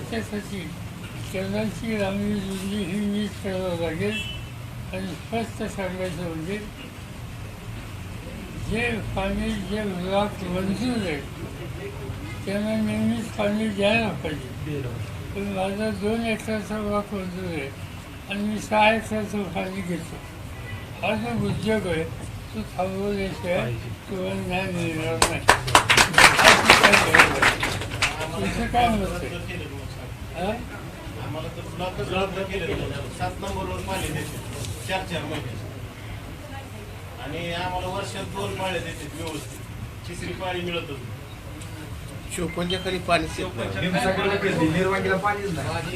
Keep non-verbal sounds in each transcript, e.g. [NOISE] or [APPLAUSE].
त्याच्यासाठी केंद्राची लांबी रुंदी ही नीट करावं लागेल आणि स्पष्ट सांगायचं म्हणजे जे पाणी जे ब्लॉक मंजूर आहे त्यांना नेहमीच पाणी द्यायला पाहिजे पण माझा दोन एकराचा ब्लॉक मंजूर आहे आणि मी सहा एकराचं पाणी घेतो हा जो उद्योग आहे तो थांबवल्याशिवाय तुम्हाला न्याय मिळणार नाही. तुमचं काय मत आहे हा? आम्हाला तर ब्लॉकच रद्द केलेलं आहे. सात नंबरवर पाणी देते. चार चार महिने. आणि आम्हाला वर्षात दोन पाळे देते व्यवस्थित. तिसरी पाळी मिळत होती चोपनच्या खाली पाणी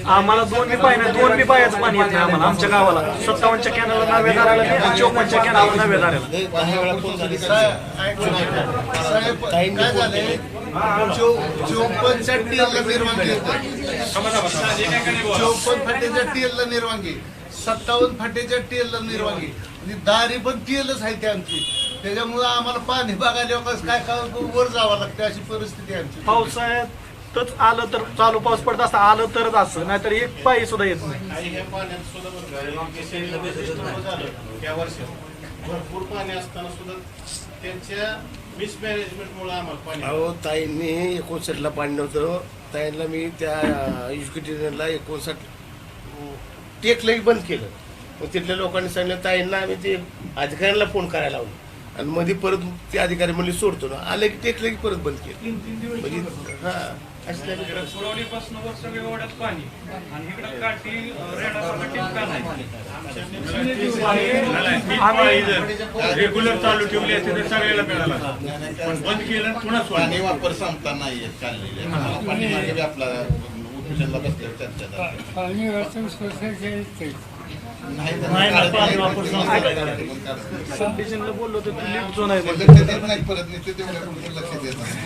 आम्हाला दोन बी पाहिजे दोन बी पायाचं पाणी येत नाही आम्हाला आमच्या गावाला. सत्तावन्नच्या कॅनलला नव्या दाराला बी आणि चोपन्नच्या कॅनलला नव्या दाराला. काही वेळा फोन झाली साहेब काय झालंय? टीएलला निर्वांगी चोपन्न फाटेच्या टीएलला निर्वांगी सत्तावन्न फाटेच्या टीएलला निर्वांगी आणि दारी पण टीएलच आहे ती आमची. त्याच्यामुळं आम्हाला पाणी बघायला कसं काय काय वर जावं लागतं अशी परिस्थिती आहे आमची. पावसाळ्यातच आलं तर चालू पाऊस पडत असतं आलं तरच असं नाहीतर एक पायी सुद्धा येत नाही. आणि ह्या पाण्यात सुद्धा बरं का, irrigation system झालं त्या वर्षात भरपूर पाणी असताना सुद्धा त्यांच्या मिसमॅनेजमेंटमुळे आम्हाला पाणी अहो ताईंनी एकोणसाठला पाणी नव्हतं. ताईंना मी त्या एज्युकेटेडला एकोणसाठ टेकलंही बंद केलं. मग तिथल्या लोकांनी सांगितलं ताईंना आम्ही ते अधिकाऱ्यांना फोन करायला लावलं. आणि मध्ये परत ते अधिकारी म्हणले सोडतो ना. आले की टेकलं की परत बंद केलं. म्हणजे हा नाही नाही रेग्युलर चालू ठेवली असते तर सगळ्याला मिळाला पण बंद केलं पुन्हा पाणी वापर संपता नाहीये चाललेले. पाणी मागे आपला बसल्यावर चर्चा बोललो तर लिफ्ट झोन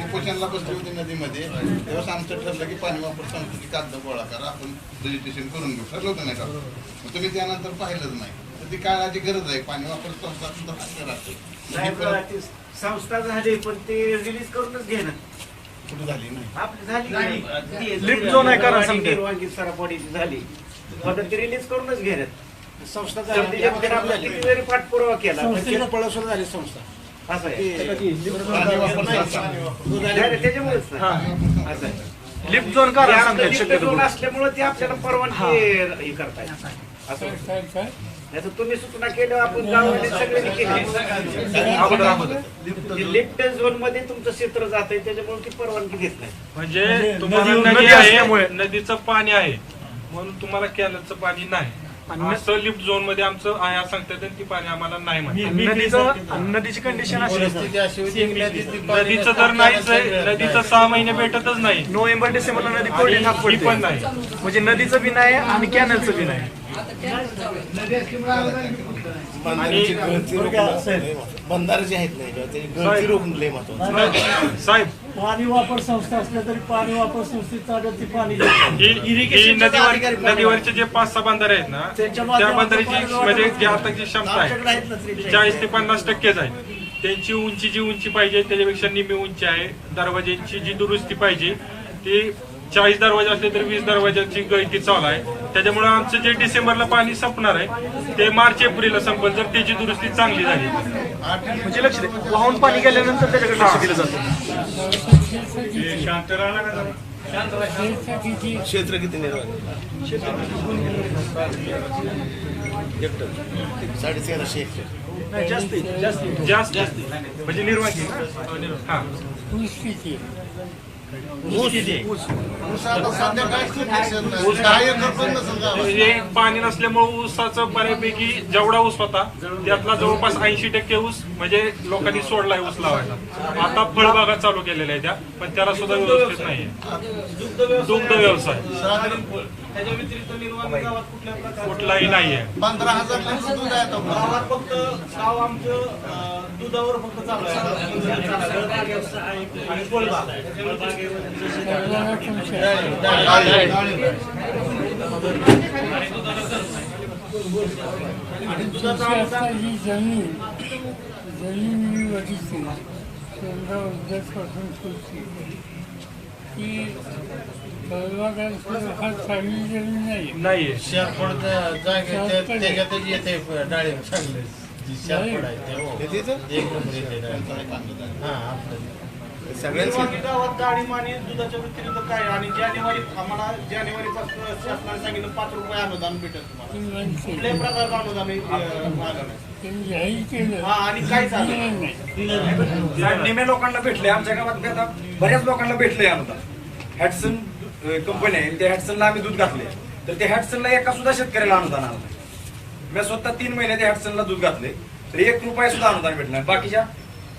उपोषणला बसली होती नदीमध्ये. तेव्हाच आमचं ठरलं की पाणी वापर संपतो की कागद गोळा करा आपण रजिस्ट्रेशन करून घेऊ. ठरलं होतं नाही का? मग तुम्ही त्यानंतर पाहिलंच नाही. तर ती काळाची गरज आहे. पाणी वापर ही परत संस्था झाली पण ते रिलीज करूनच घेणं. कुठं झाली नाही. आपली झाली ती- Lift zone आहे सरापवाडीची झाली. पण ती रिलीज करूनच घेण्यात. संस्था. झाली त्याच्यामध्ये आपल्याला किती जरी पाठपुरावा केला झाली संस्था. असं आहे. त्याच्यामुळेच. असं आहे. लिफ्ट झोन ते करा आपलं सांगतात lift शक्यतो zone असल्यामुळे ते आपल्याला परवानगी हे. करतायत. असं काय काय काय नाही तर तुम्ही सूचना केल्यावर आपण गावाने सगळ्यांनी केली. अगोदर अगोदर. लिफ्ट झोनमध्ये तुमचं क्षेत्र जात आहे त्याच्यामुळे ती परवानगी देत नाही. म्हणजे तुम्हाला नदी-. आहे नदीचं पाणी आहे. म्हणून तुम्हाला कॅनलचं पाणी नाही. असं लिफ्ट झोनमध्ये आमचं आहे असं सांगतात आणि ती पाणी आम्हाला नाही म्हणतात. नदीचं नदीची कंडिशन अशी नदीची तर नाहीच आहे नदीचं सहा महिने भेटतच नाही. नोव्हेंबर डिसेंबरला नदी कोरडी आणि नाक ही पडते. पण नाही. म्हणजे नदीचं बी नाही आणि कॅनलचं बी नाही. गळती रोखणं लय महत्वाचं. साहेब पाणी वापर संस्था असल्या तरी पाणी वापर संस्थेत चालत ती पाणी ही ही नदीवर नदीवरचे जे पाच सहा बंधारे आहेत ना त्या बंधाऱ्याची म्हणजे जी आता जी क्षमता आहे ती चाळीस ते पन्नास टक्केच आहे त्यांची उंची जी उंची पाहिजे त्याच्यापेक्षा निम्मी उंची आहे. दरवाज्यांची जी दुरुस्ती पाहिजे ती चाळीस दरवाजे असले तर वीस दरवाजांची गळती चालू आहे. त्याच्यामुळे आमचं जे डिसेंबरला पाणी संपणार आहे ते मार्च एप्रिलला संपेल जर त्याची दुरुस्ती चांगली झाली. म्हणजे लक्ष दे वाहून पाणी गेल्यानंतर त्याच्याकडे लक्ष दिलं जातं. शांत राहणार का जरा? किती क्षेत्र किती निर्माण? हेक्टर. साडेतेराशे हेक्टर. नाही जास्त जास्त. जास्त. म्हणजे निर्वाही हा. गावात. म्हणजे पाणी नसल्यामुळे ऊसाचं बऱ्यापैकी जेवढा ऊस होता त्यातला जवळपास ऐंशी टक्के ऊस म्हणजे लोकांनी सोडलाय ऊस लावायला. आता फळबागा चालू केलेल्या आहे त्या पण त्याला सुद्धा व्यवस्थित नाहीये. दुग्ध व्यवसाय. त्याच्या व्यतिरिक्त गावात कुठल्या प्रकारचे कुठलाही नाहीये. पंधरा हजार लिटर दूध आहे आता. गावात फक्त गाव आमचं अं, दुधावर फक्त चालू आहे. आणि फळबाग ही जमीन जमीन मी उद्यापासून पुढची जमीन नाही. शेरफळ जागे त्याच्यातच येते डाळिंब चांगले जी शेरफळ आहे ते हो. एक नंबर येते डाळिंब. हा आपलं. सगळ्यांचं. गावात डाळिंब आणि दुधाच्या व्यतिरिक्त काय? आणि जानेवारी आम्हाला जानेवारी पासून शासनाने सांगितलं पाच रुपये अनुदान भेटेल तुम्हाला. कुठल्याही प्रकारचं अनुदान हे, अं, मागं? नाही. हा, आणि काय साहेब, निम्या लोकांना भेटले आमच्या गावात बी आता बऱ्याच लोकांना भेटले अनुदान. हॅटसन कंपनी आहे त्या हॅटसनला आम्ही दूध घातले तर त्या हॅटसनला एका सुद्धा शेतकऱ्याला अनुदान आलं नाही. मी स्वतः तीन महिने त्या हॅटसनला दूध घातले तर एक रुपया सुद्धा अनुदान भेटलं नाही बाकीच्या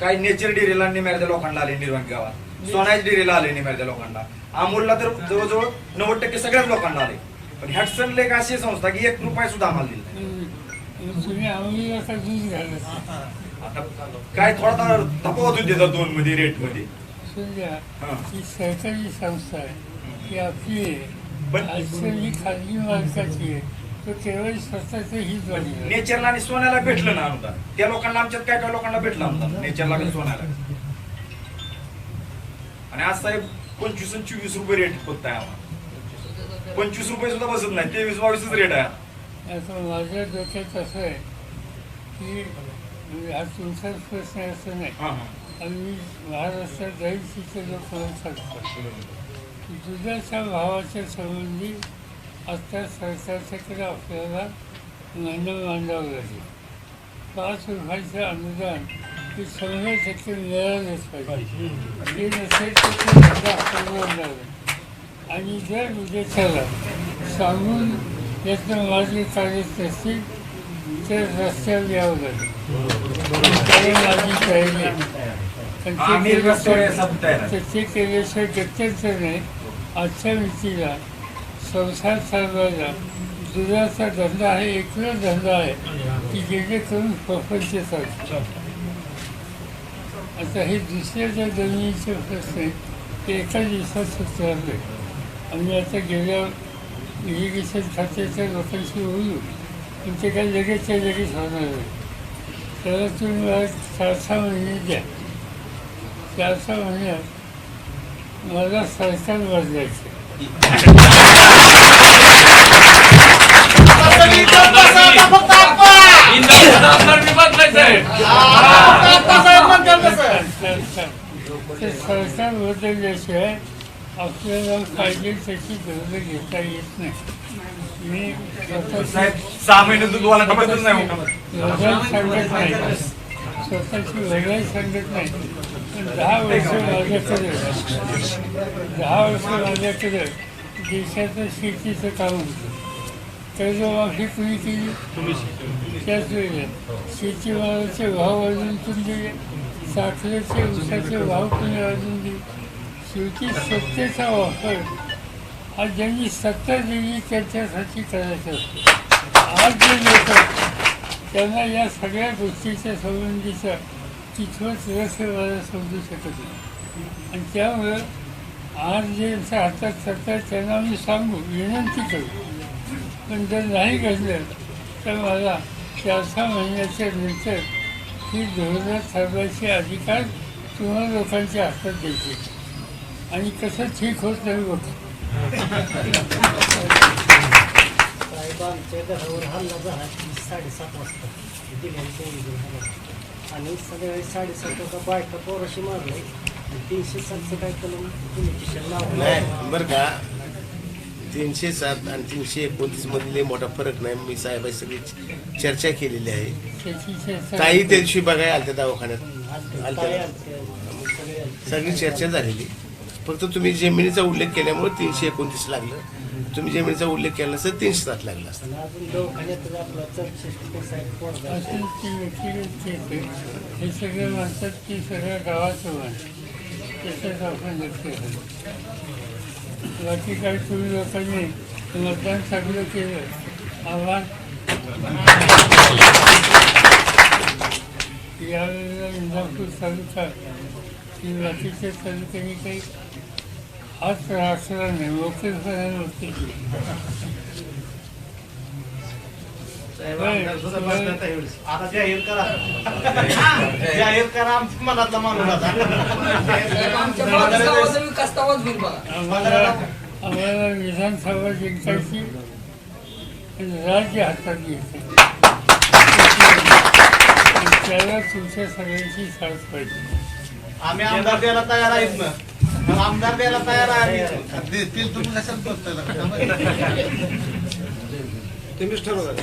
काही नेचर डेअरीला निम्याच्या लोकांना आले निर्वाण गावात. सोनाज डेअरीला आले निम्याच्या लोकांना. अमूलला तर जवळजवळ नव्वद टक्के सगळ्याच लोकांना आले. पण हॅटसन एक अशी संस्था की एक रुपया सुद्धा आम्हाला दिला आता काय थोडा तफावत होती त्या दोन मध्ये रेटमध्ये. हा. सरकारी संस्था आहे. ही आपली आहे. पण- खाजगी मालकाची आहे. नेचरला आणि सोन्याला भेटलं ना अनुदान त्या लोकांना आमच्यात काय काय लोकांना भेटलं अनुदान नेचरला आणि सोन्याला. आणि आज साहेब पंचवीस आणि चोवीस रुपये रेट फक्त आहे आम्हाला. पंचवीस रुपये सुद्धा बसत नाही. तेवीस बावीसच रेट आहे. माझ्या डोक्यात असं आहे की हा तुमचाच प्रश्न आहे असं नाही. हा, हा. आम्ही महाराष्ट्रात जाईल तिथे लोक सांगतो दुधाच्या भावाच्या संबंधी आता सरकारच्याकडे आपल्याला म्हणणं मांडावं लागेल. पाच रुपयाचं अनुदान हे शंभर टक्के मिळालंच पाहिजे. ते नसेल तर ते धंदा हलवायला लागेल आणि जर उद्याच्याला सांगून यातनं माझे कार्यरत असतील तर रस्त्यावर यावं लागेल. माझी तयारी आहे. पण ते केल्याशिवाय गत्यंतर नाही. आजच्या व्यक्तीला संसार चालवायला दुधाचा धंदा हा एकला धंदा आहे की जेणेकरून प्रपंच चालतो. आता हे दुसऱ्या ज्या जमिनीचे प्रश्न ते एका दिवसात सुचवले आम्ही आता गेल्या इरिगेशन खात्याच्या लोकांशी बोलू पण ते काय लगेचच्या लगेच होणार नाही. त्याला तुम्ही मला चार सहा महिने द्या. चार सहा महिन्यात मला सरकार बदलायचं सरकार बदलल्याशिवाय आपल्याला पाहिजे त्याची गरज घेता येत नाही मी सहा महिने दूध वाला टमाटरच नाही. वगैरे सांगत नाही स्वतःची वेगळी सांगत नाही पण दहा वर्ष माझ्याकडे दहा वर्ष माझ्याकडे देशाचं शेतीचं काम होतं कर्जमाफी कुणी केली त्याच वेळेला शेतीमालाचे भाव अजून तुम्ही दिले साखरेचे उसाचे भाव कुणी अजून दिले शेवटी सत्तेचा वापर हा ज्यांनी सत्ता दिली त्यांच्यासाठी करायचा असतो आज जे लोक त्यांना या सगळ्या गोष्टीच्या संबंधीचा तिथं रस मला समजू शकत नाही. आणि त्यामुळं आज जे यांच्या हातात सत्ता आहे त्यांना मी सांगू विनंती करू. पण जर नाही घडलं तर मला चार सहा महिन्याच्या नंतर ही धोरणं ठरवायचे अधिकार तुम्हा लोकांच्या हातात द्यायचे. आणि कसं ठीक होत नाही बघ. साहेब आमच्या घरावर हल्ला झाला साडेसात वाजता. आणि सगळ्या साडेसात वाजता बायका पोराशी मारले तीनशे सातचं काय कलम पोलिटिशियन लावलं नाही बरं का? तीनशे सात आणि तीनशे एकोणतीस मधले मोठा फरक नाही. मी साहेब सगळी चर्चा केलेली आहे. काही त्या दिवशी बघायला आलत्या दवाखान्यात. काय आलत्या सगळी चर्चा झालेली. फक्त तुम्ही जमिनीचा उल्लेख केल्यामुळे तीनशे एकोणतीस लागलं. तुम्ही जमिनीचा उल्लेख केला नसतं तीनशे सात लागला असतं. हे सगळं म्हणतात की सगळ्या गावाचं मान त्याच्यात आपण लक्ष घालू बाकी काही तुम्ही लोकांनी मतदान चांगलं केलं आव्हान. यावेळेला इंदापूर तालुका बाकीच्या तालुक्यांनी काही आज राष्ट्राला होती आता [LAUGHS] विधानसभा जिंकायची राज्य हातात घ्यायचं. त्याला तुमच्या सगळ्यांची साथ पाहिजे. आम्ही आमदार द्यायला तयार आहेत ना. आमदार द्यायला तयार आहे. देतील तुम्ही कशात बसताय तुम्हीच ठरवलं